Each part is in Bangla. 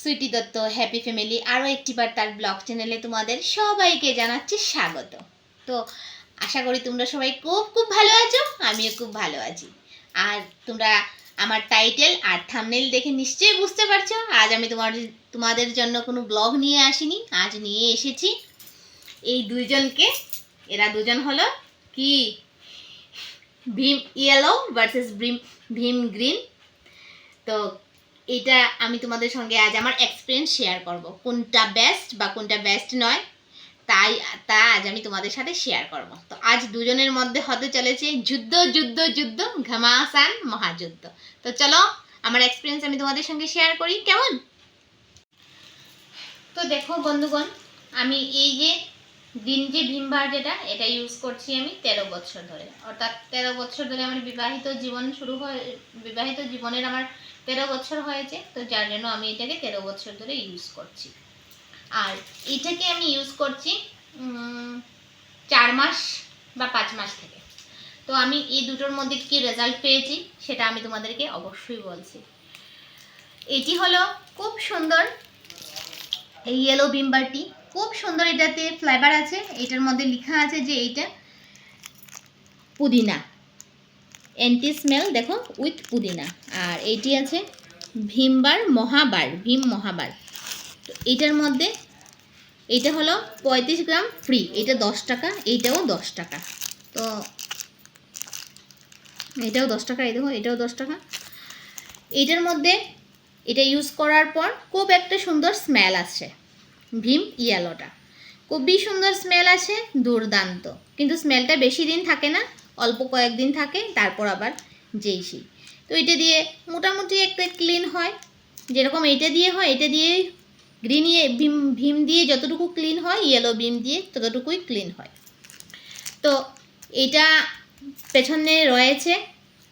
সুইটি দত্ত হ্যাপি ফ্যামিলি আরও একটিবার তার ব্লগ চ্যানেলে তোমাদের সবাইকে জানাচ্ছি স্বাগত। তো আশা করি তোমরা সবাই খুব খুব ভালো আছো, আমিও খুব ভালো আছি। আর তোমরা আমার টাইটেল আর থামনেল দেখে নিশ্চয়ই বুঝতে পারছ, আজ আমি তোমার, তোমাদের জন্য কোনো ব্লগ নিয়ে আসিনি, আজ নিয়ে এসেছি এই দুইজনকে। এরা দুজন হলো কি? Bheem yellow versus Bheem Bheem green. তো এটা আমি তোমাদের সঙ্গে আজ আমার এক্সপিরিয়েন্স শেয়ার করব। কোনটা বেস্ট বা কোনটা বেস্ট নয়, তাই, তা আজ আমি তোমাদের সাথে শেয়ার করব। তো আজ দুজনের মধ্যে হতে চলেছে যুদ্ধ যুদ্ধ যুদ্ধ, ঘামাসান, মহাযুদ্ধ। তো চলো, আমার এক্সপিরিয়েন্স আমি তোমাদের সঙ্গে শেয়ার করি, কেমন? তো দেখো বন্ধুগণ, আমি এই যে দিন যে ভীমবার যেটা এটা ইউজ করছি আমি তেরো বছর ধরে। অর্থাৎ তেরো বছর ধরে আমার বিবাহিত জীবন শুরু হয়, বিবাহিত জীবনের আমার তেরো বছর হয়েছে, তো যার জন্য আমি এটাকে তেরো বছর ধরে ইউজ করছি। আর এটাকে আমি ইউজ করছি চার মাস বা পাঁচ মাস থেকে। তো আমি এই দুটোর মধ্যে কি রেজাল্ট পেয়েছি, সেটা আমি তোমাদেরকে অবশ্যই বলছি। এটি হলো খুব সুন্দর এই ইয়েলো বিম্বারটি খুব সুন্দর এটাতে ফ্লেভার আছে, এটার মধ্যে লেখা আছে যে এইটা পুদিনা। অ্যান্টি স্মেল দেখো উইথ পুদিনা। আর এইটি আছে ভীমবার মহাবার, ভীম মহাবার। তো এইটার মধ্যে এইটা হলো পঁয়ত্রিশ গ্রাম ফ্রি এটা দশ টাকা, এইটাও দশ টাকা। তো এটাও দশ টাকা, এই দেখো, এটাও দশ টাকা। এইটার মধ্যে এটা ইউজ করার পর খুব একটা সুন্দর স্মেল আসছে ভীম ইয়েলোটা খুবই সুন্দর স্মেল আছে দুর্দান্ত। কিন্তু স্মেলটা বেশি দিন থাকে না অল্প কয়েকদিন থাকে, তারপর আবার যেই তো এটা দিয়ে মোটামুটি একটা ক্লিন হয়। যেরকম এটা দিয়ে হয়, এটা দিয়ে গ্রিন ভীম ভীম দিয়ে যতটুকু ক্লিন হয় ইয়েলো ভীম দিয়ে ততটুকুই ক্লিন হয়। তো এটা পেছনে রয়েছে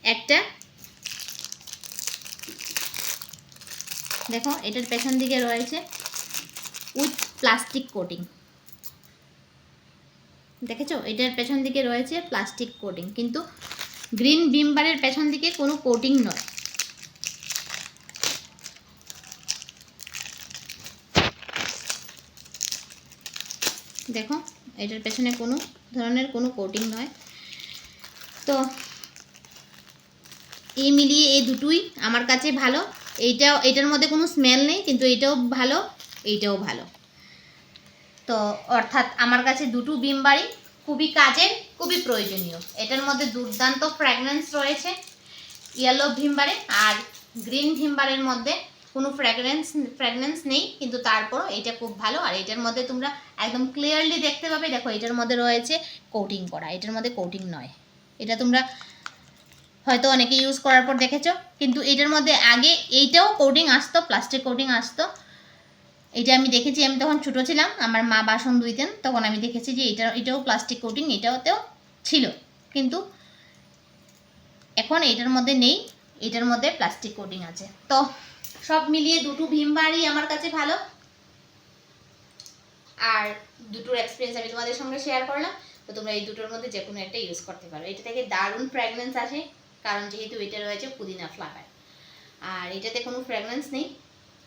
একটা। দেখো, এটার পেছন দিকে রয়েছে উইথ প্লাস্টিক কোটিং দেখেছ? এটার পেছন দিকে রয়েছে প্লাস্টিক কোটিং কিন্তু গ্রিন বিমবারের পেছন দিকে কোনো কোটিং নয়। দেখো, এটার পেছনে কোনো ধরনের কোনো কোটিং নয়। তো এই মিলিয়ে এই দুটোই আমার কাছে ভালো। এইটাও, এটার মধ্যে কোনো স্মেল নেই, কিন্তু এইটাও ভালো এইটাও ভালো। তো অর্থাৎ আমার কাছে দুটো বিম বাড়ি, খুবই কাজের, খুবই প্রয়োজনীয়। এটার মধ্যে দুর্দান্ত ফ্র্যাগরেন্স রয়েছে ইয়েলো ভিমবারে আর গ্রিন ভিমবারের মধ্যে কোনো ফ্র্যাগরেন্স ফ্র্যাগরেন্স নেই, কিন্তু তারপরও এটা খুব ভালো। আর এটার মধ্যে তোমরা একদম ক্লিয়ারলি দেখতে পাবে, দেখো এটার মধ্যে রয়েছে কোটিং করা, এটার মধ্যে কোটিং নয়। এটা তোমরা হয়তো অনেকে ইউজ করার পর দেখেছ, কিন্তু এটার মধ্যে আগে এইটাও কোটিং আসতো প্লাস্টিক কোটিং আসতো। এটা আমি দেখেছি, আমি তখন ছোটো ছিলাম, আমার মা বাসন ধুইতেন, তখন আমি দেখেছি যে এটা, এটাও প্লাস্টিক কোটিং এটাতেও ছিল। কিন্তু এখন এটার মধ্যে নেই, এটার মধ্যে প্লাস্টিক কোটিং আছে। তো সব মিলিয়ে দুটো ভীম ভীমবারই আমার কাছে ভালো। আর দুটোর এক্সপিরিয়েন্স আমি তোমাদের সঙ্গে শেয়ার করলাম, তো তোমরা এই দুটোর মধ্যে যে কোনো একটা ইউজ করতে পারো। এটা থেকে দারুণ ফ্র্যাগনেন্স আসে, কারণ যেহেতু এটা রয়েছে পুদিনা ফ্লাভার আর এটাতে কোনো ফ্র্যাগনেন্স নেই,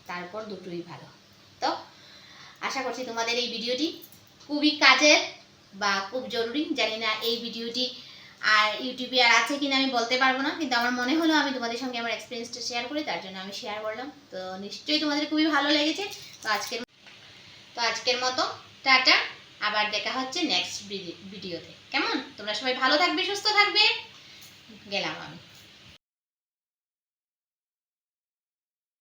তারপর দুটোই ভালো। আশা করছি তোমাদের এই ভিডিওটি খুবই কাজের বা খুব জরুরি। জানি না এই ভিডিওটি আর ইউটিউবে আর আছে কিনা আমি বলতে পারব না, কিন্তু আমার মনে হলো আমি তোমাদের সঙ্গে আমার এক্সপিরিয়েন্সটা শেয়ার করি, তার জন্য আমি শেয়ার করলাম। তো নিশ্চয়ই তোমাদের খুবই ভালো লেগেছে। তো আজকের তো আজকের মতো টাটা, আবার দেখা হচ্ছে নেক্সট ভিডিওতে কেমন? তোমরা সবাই ভালো থাকবে, সুস্থ থাকবে? গেলাম আমি।